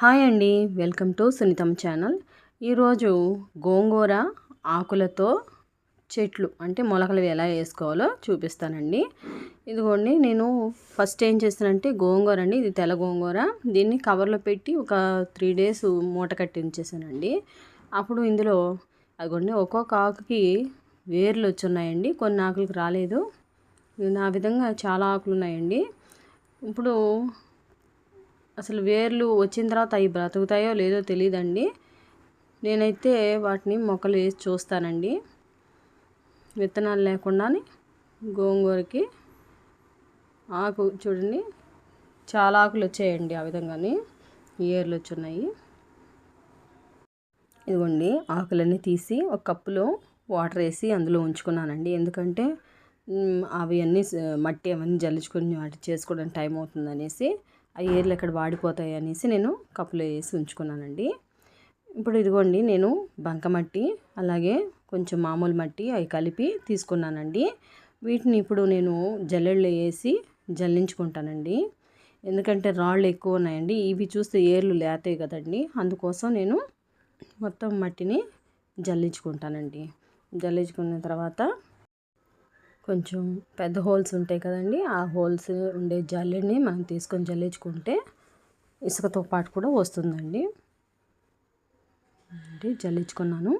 Hi అండి welcome to సునీతం channel. ఈరోజు గోంగూర ఆకులతో చెట్లు అంటే మొలకలు ఎలా వేసుకోవాలో చూపిస్తానండి. ఇదిగోండి నేను ఫస్ట్ ఏం చేస్తానంటే గోంగూర అండి ఇది తెల్ల గోంగూర. దీన్ని కవర్లో పెట్టి ఒక త్రీ డేస్ మూట కట్టి ఉంచేసానండి. అప్పుడు ఇందులో అదిగోండి ఒక్కొక్క ఆకుకి వేర్లు వచ్చున్నాయండి కొన్ని ఆకులకు రాలేదు. నా విధంగా చాలా ఆకులు ఉన్నాయండి ఇప్పుడు అసలు వేర్లు వచ్చిన తర్వాత అవి బ్రతుకుతాయో లేదో తెలియదండి నేనైతే వాటిని మొక్కలు వేసి చూస్తానండి. విత్తనాలు లేకుండానే గోంగూరకి ఆకు చూడండి చాలా ఆకులు వచ్చాయండి ఆ విధంగానే. ఏర్లు వచ్చున్నాయి. ఇదిగోండి ఆకులన్నీ తీసి ఒక కప్పులో వాటర్ వేసి అందులో ఉంచుకున్నానండి. ఎందుకంటే అవి అన్నీ మట్టి అవన్నీ జల్లుచుకొని వాటి చేసుకోవడానికి టైం అవుతుంది అనేసి ఆ ఏర్లు ఎక్కడ వాడిపోతాయి అనేసి నేను కప్పులో వేసి ఉంచుకున్నానండి. ఇప్పుడు ఇదిగోండి నేను బంకమట్టి అలాగే కొంచెం మామూలు మట్టి అవి కలిపి తీసుకున్నానండి. వీటిని ఇప్పుడు నేను జల్లెళ్ళు వేసి జల్లించుకుంటానండి. ఎందుకంటే రాళ్ళు ఎక్కువ ఉన్నాయండి. ఇవి చూస్తే ఏర్లు లేతాయి కదండి. అందుకోసం నేను మొత్తం మట్టిని జల్లించుకుంటానండి. జల్లించుకున్న తర్వాత కొంచెం పెద్ద హోల్స్ ఉంటాయి కదండి ఆ హోల్స్ ఉండే జల్లెడిని మనం తీసుకొని జల్లించుకుంటే ఇసుకతో పాటు కూడా వస్తుందండి. అంటే జల్లించుకున్నాను.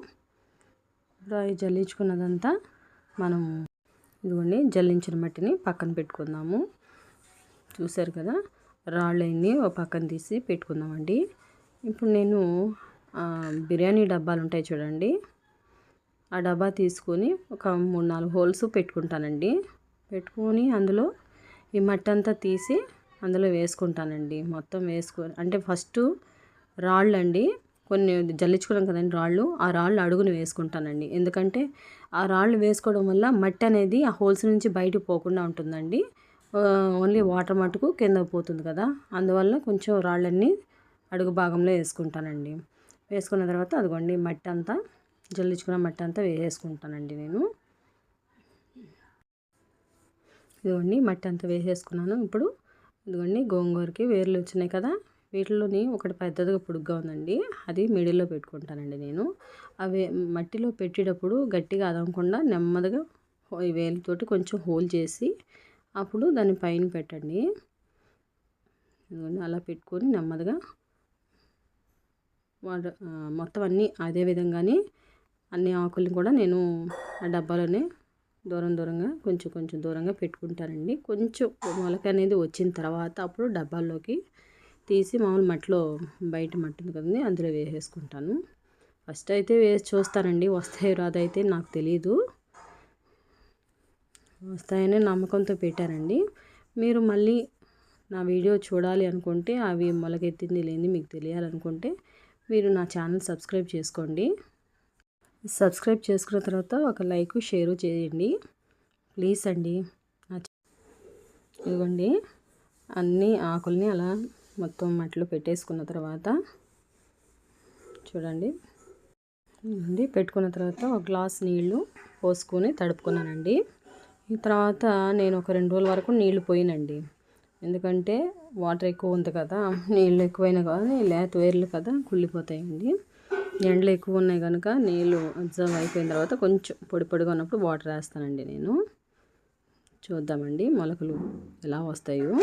ఇప్పుడు అవి జల్లించుకున్నదంతా మనం ఇదిగోండి జల్లించిన మట్టిని పక్కన పెట్టుకుందాము. చూసారు కదా రాళ్ళని ఒక పక్కన తీసి పెట్టుకుందామండి. ఇప్పుడు నేను బిర్యానీ డబ్బాలు ఉంటాయి చూడండి ఆ డబ్బా తీసుకొని ఒక మూడు నాలుగు హోల్స్ పెట్టుకుంటానండి. పెట్టుకొని అందులో ఈ మట్టి అంతా తీసి అందులో వేసుకుంటానండి. మొత్తం వేసుకొని అంటే ఫస్ట్ రాళ్ళు అండి కొన్ని జల్లించుకున్నాం కదండి రాళ్ళు. ఆ రాళ్ళు అడుగుని వేసుకుంటానండి. ఎందుకంటే ఆ రాళ్ళు వేసుకోవడం వల్ల మట్టి అనేది ఆ హోల్స్ నుంచి బయటకు పోకుండా ఉంటుందండి. ఓన్లీ వాటర్ మట్టుకు కింద పోతుంది కదా. అందువల్ల కొంచెం రాళ్ళన్నీ అడుగు భాగంలో వేసుకుంటానండి. వేసుకున్న తర్వాత అదిగోండి మట్టి అంతా జల్లించుకున్న మట్టి అంతా వేసేసుకుంటానండి నేను. ఇదిగోండి మట్టి అంతా వేసేసుకున్నాను. ఇప్పుడు ఇదిగోండి గోంగూరకి వేర్లు వచ్చినాయి కదా వీటిలోని ఒకటి పెద్దదిగా పొడుగ్గా ఉందండి. అది మిడిల్లో పెట్టుకుంటానండి నేను. అవి మట్టిలో పెట్టేటప్పుడు గట్టిగా అదవకుండా నెమ్మదిగా ఈ వేలుతోటి కొంచెం హోల్ చేసి అప్పుడు దాని పైన పెట్టండి. అలా పెట్టుకొని నెమ్మదిగా మొత్తం అన్నీ అదే విధంగానే అన్ని ఆకుల్ని కూడా నేను ఆ డబ్బాలోనే దూరం దూరంగా కొంచెం కొంచెం దూరంగా పెట్టుకుంటానండి. కొంచెం మొలక అనేది వచ్చిన తర్వాత అప్పుడు డబ్బాల్లోకి తీసి మామూలు మట్టిలో బయట మట్టి ఉంది కదండి అందులో వేసేసుకుంటాను. ఫస్ట్ అయితే వేసి చూస్తానండి వస్తాయో రాదైతే నాకు తెలియదు వస్తాయనే నమ్మకంతో పెట్టానండి. మీరు మళ్ళీ నా వీడియో చూడాలి అనుకుంటే అవి మొలకెత్తింది లేని మీకు తెలియాలనుకుంటే మీరు నా ఛానల్ సబ్స్క్రైబ్ చేసుకోండి. సబ్స్క్రైబ్ చేసుకున్న తర్వాత ఒక లైక్ షేరు చేయండి. ప్లీజ్ అండి. ఇదిగోండి. అన్ని ఆకుల్ని అలా మొత్తం మట్టిలో పెట్టేసుకున్న తర్వాత చూడండి. అండి పెట్టుకున్న తర్వాత ఒక గ్లాస్ నీళ్ళు పోసుకొని తడుపుకున్నానండి. ఈ తర్వాత నేను ఒక రెండు రోజుల వరకు నీళ్ళు పోయినండి. ఎందుకంటే వాటర్ ఎక్కువ ఉంది కదా నీళ్ళు ఎక్కువైనా కదా లేత వేర్లు కదా కుళ్ళిపోతాయండి. ఎండలు ఎక్కువ ఉన్నాయి కనుక నీళ్ళు అబ్జర్వ్ అయిపోయిన తర్వాత కొంచెం పొడి పొడిగా ఉన్నప్పుడు వాటర్ వేస్తానండి నేను. చూద్దామండి మొలకలు ఎలా వస్తాయో.